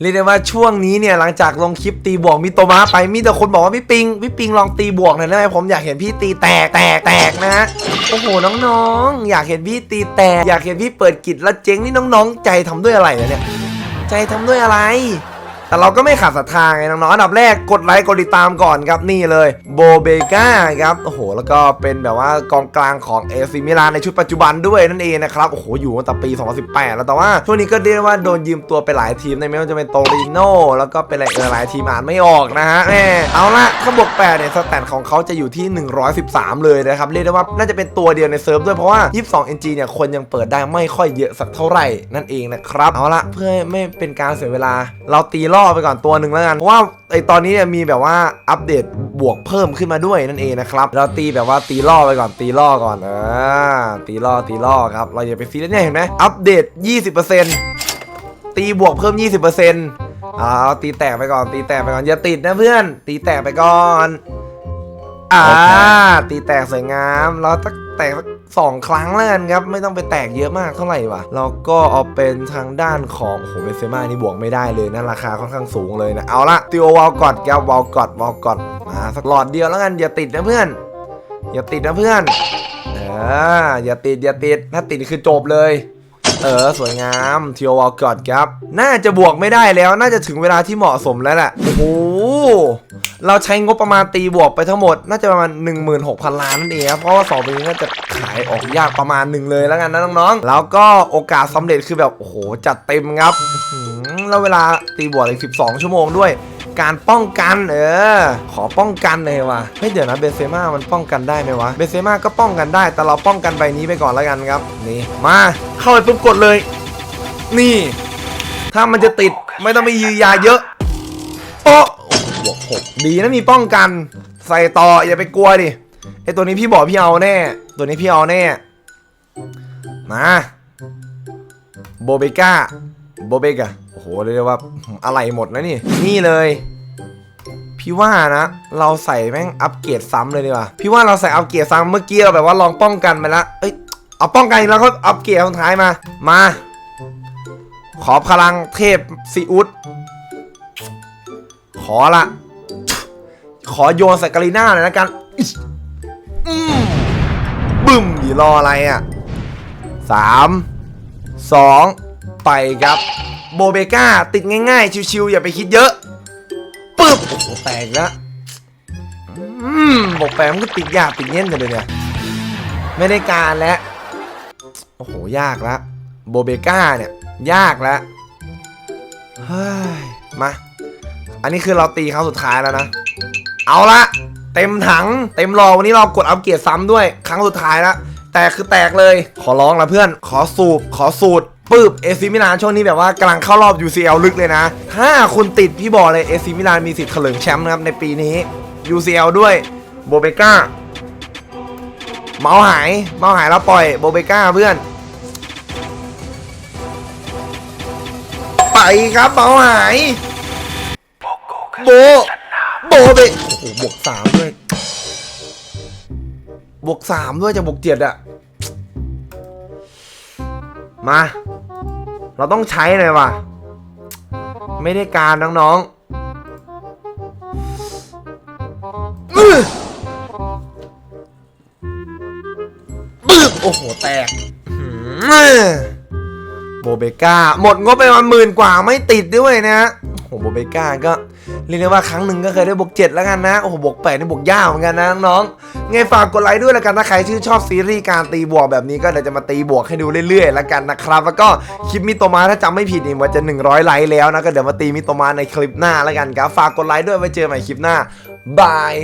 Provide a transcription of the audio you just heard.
เรียกได้ว่าช่วงนี้เนี่ยหลังจากลงคลิปตีบวกมีโตมาไปมีแต่คนบอกว่าพี่ปิงพี่ปิงลองตีบวกหน่อยได้ไหมผมอยากเห็นพี่ตีแตกแตกแตกนะฮะโอ้โหน้องๆ อยากเห็นพี่ตีแตก อยากเห็นพี่เปิดกิจแล้วเจ๊งนี่น้องๆ ใจทำด้วยอะไรเนี่ยใจทำด้วยอะไร แต่เราก็ไม่ขาดศรัทธาไงน้องๆอันดับแรกกดไลค์กดติดตามก่อนครับนี่เลยโบเบกาครับโอ้โหแล้วก็เป็นแบบว่ากองกลางของเอซิมิลานในชุดปัจจุบันด้วยนั่นเองนะครับโอ้โหอยู่ตั้งแต่ปี 2018 แล้วแต่ว่าช่วงนี้ก็เรียกว่าโดนยืมตัวไปหลายทีมในไม่ว่าจะเป็นโตริโนแล้วก็เป็นอะไรหลายทีมอ่านไม่ออกนะฮะแม่เอาละถ้าบวก8เนี่ยสแตทของเขาจะอยู่ที่ 113 เลยนะครับเรียกได้ว่าน่าจะเป็นตัวเดียวในเซิร์ฟด้วยเพราะว่า 22 NG เนี่ยคนยังเปิดได้ไม่ค่อยเยอะสักเท่าไหร่นั่นเองนะครับเอาละเพื่อไม่เป็นการเสียเวลาเราตีล่อไปก่อนตัวหนึ่งแล้วกัน เพราะว่าไอตอนนี้เนี่ยมีแบบว่าอัปเดตบวกเพิ่มขึ้นมาด้วยนั่นเองนะครับ เราตีแบบว่าตีล่อไปก่อนตีล่อก่อนอ่าตีล่อตีล่อครับ เราอย่าไปซีเรียสเนี่ยเห็นไหมอัปเดต 20%ตีบวกเพิ่ม 20%อ่าเอาตีแตกไปก่อน ตีแตกไปก่อน อย่าติดนะเพื่อน ตีแตกไปก่อน อ่า ตีแตกสวยงาม เราตักแตกสัก สองครั้งแล้วกันครับ ไม่ต้องไปแตกเยอะมากเท่าไหร่วะเราก็เอาเป็นทางด้านของโอ้โหเบนเซม่านี่บวกไม่ได้เลยนะราคาค่อนข้างสูงเลยนะเอาละติโอวอลกอดครับวอลกอดวอลกอดมาสักหลอดเดียวแล้วกันอย่าติดนะเพื่อน อย่าติดนะเพื่อนเอออย่าติดอย่าติดถ้าติดคือจบเลย เออสวยงามเทีโอวอลกอดครับ น่าจะบวกไม่ได้แล้วน่าจะถึงเวลาที่เหมาะสมแล้วแหละโอ้โหเราใช้งบประมาณตีบวกไปทั้งหมด น่าจะประมาณ 16,000 ล้านนั่นเองครับเพราะว่าสองปีนี้น่าจะขายออกยากประมาณหนึ่งเลยแล้วกันนะน้องๆแล้วก็โอกาสสำเร็จคือแบบโอ้โหจัดเต็มครับแล้วเวลาตีบวกอีก12 ชั่วโมงด้วย การป้องกันเออขอป้องกันเลยว่ะเฮ้ยเดี๋ยวนะเบนเซม่ามันป้องกันได้ไหมวะเบนเซม่าก็ป้องกันได้ แต่เราป้องกันใบนี้ไปก่อนแล้วกันครับนี่มาเข้าไปปุ๊บกดเลย นี่ ถ้ามันจะติดไม่ต้องไปยือยาเยอะโอ้บวกหกดีนะมีป้องกัน ใส่ต่ออย่าไปกลัวดิไอตัวนี้พี่บอกพี่เอาแน่ ตัวนี้พี่เอาแน่มาโบเบก้าโบเบกะ โอ้โหเรียกว่าอะไรหมดนะนี่ นี่เลย พี่ว่านะ เราใส่แม่งอัปเกรดซ้ำเลยดีกว่า พี่ว่าเราใส่อัปเกรดซ้ำเมื่อกี้เราแบบว่าลองป้องกันไปล้วเอ้ยเอาป้องกันแล้วก็อัปเกรดท้ายมา มา ขอพลังเทพซีอุดขอละ ขอโยนใส่กาลิน่าหน่อยละกันอืมบึ้มดีรออะไรอะสามสองไปครับ โบเบก้าติดง่ายๆ ชิวๆอย่าไปคิดเยอะปึ๊บโอ้โหแตกแล้วอืมบอกแปมนก็ติดยากติดเงี้ยนกันเลยเนี่ยไม่ได้การแล้วโอ้โหยากแล้วโบเบก้าเนี่ย ยากแล้วเฮ้ยมา อันนี้คือเราตีครั้งสุดท้ายแล้วนะ เอาละเต็มถัง เต็มรอวันนี้เรากดอัปเกรดซ้ำด้วย ครั้งสุดท้ายแล้วแตกคือแตกเลย ขอร้องละเพื่อน ขอสูบ ขอสูตร ปืบเอซิมิลานช่วงนี้แบบว่ากำลังเข้ารอบ UCL ลึกเลยนะ ถ้าคุณติดพี่บอกเลยเอซิมิลานมีสิทธิ์เถลิงแชมป์นะครับในปีนี้ UCL ด้วยโบเบก้าเมาหายเมาหายแล้วปล่อยโบเบก้าเพื่อน ไปครับเมาหายโบโบเบกโอ้โหบวกสามด้วยบวกสามด้วยจะบวกเจ็ดอะมา เราต้องใช้เลยว่ะ ไม่ได้การน้องๆอื้อบึ้บโอ้โห แตกอื้อโบเบก้า หมดงบไปประมาณหมื่นกว่าไม่ติดด้วยนะโอ้โหโบเบก้าก็ เรียกได้ว่าครั้งหนึ่งก็เคยได้บวกเจ็ดแล้วกันนะ โอ้โหบวกแปดนี่บวกยากเหมือนกันนะน้องๆไงฝากกดไลค์ด้วยแล้วกันถ้าใครชื่นชอบซีรีส์การตีบวกแบบนี้ก็เดี๋ยวจะมาตีบวกให้ดูเรื่อยๆแล้วกันนะครับ แล้วก็คลิปมิโตมาถ้าจำไม่ผิดนี่มันจะ 100 ไลค์แล้วนะก็เดี๋ยวมาตีมิโตมาในคลิปหน้าแล้วกันครับฝากกดไลค์ด้วยไว้เจอใหม่คลิปหน้าบาย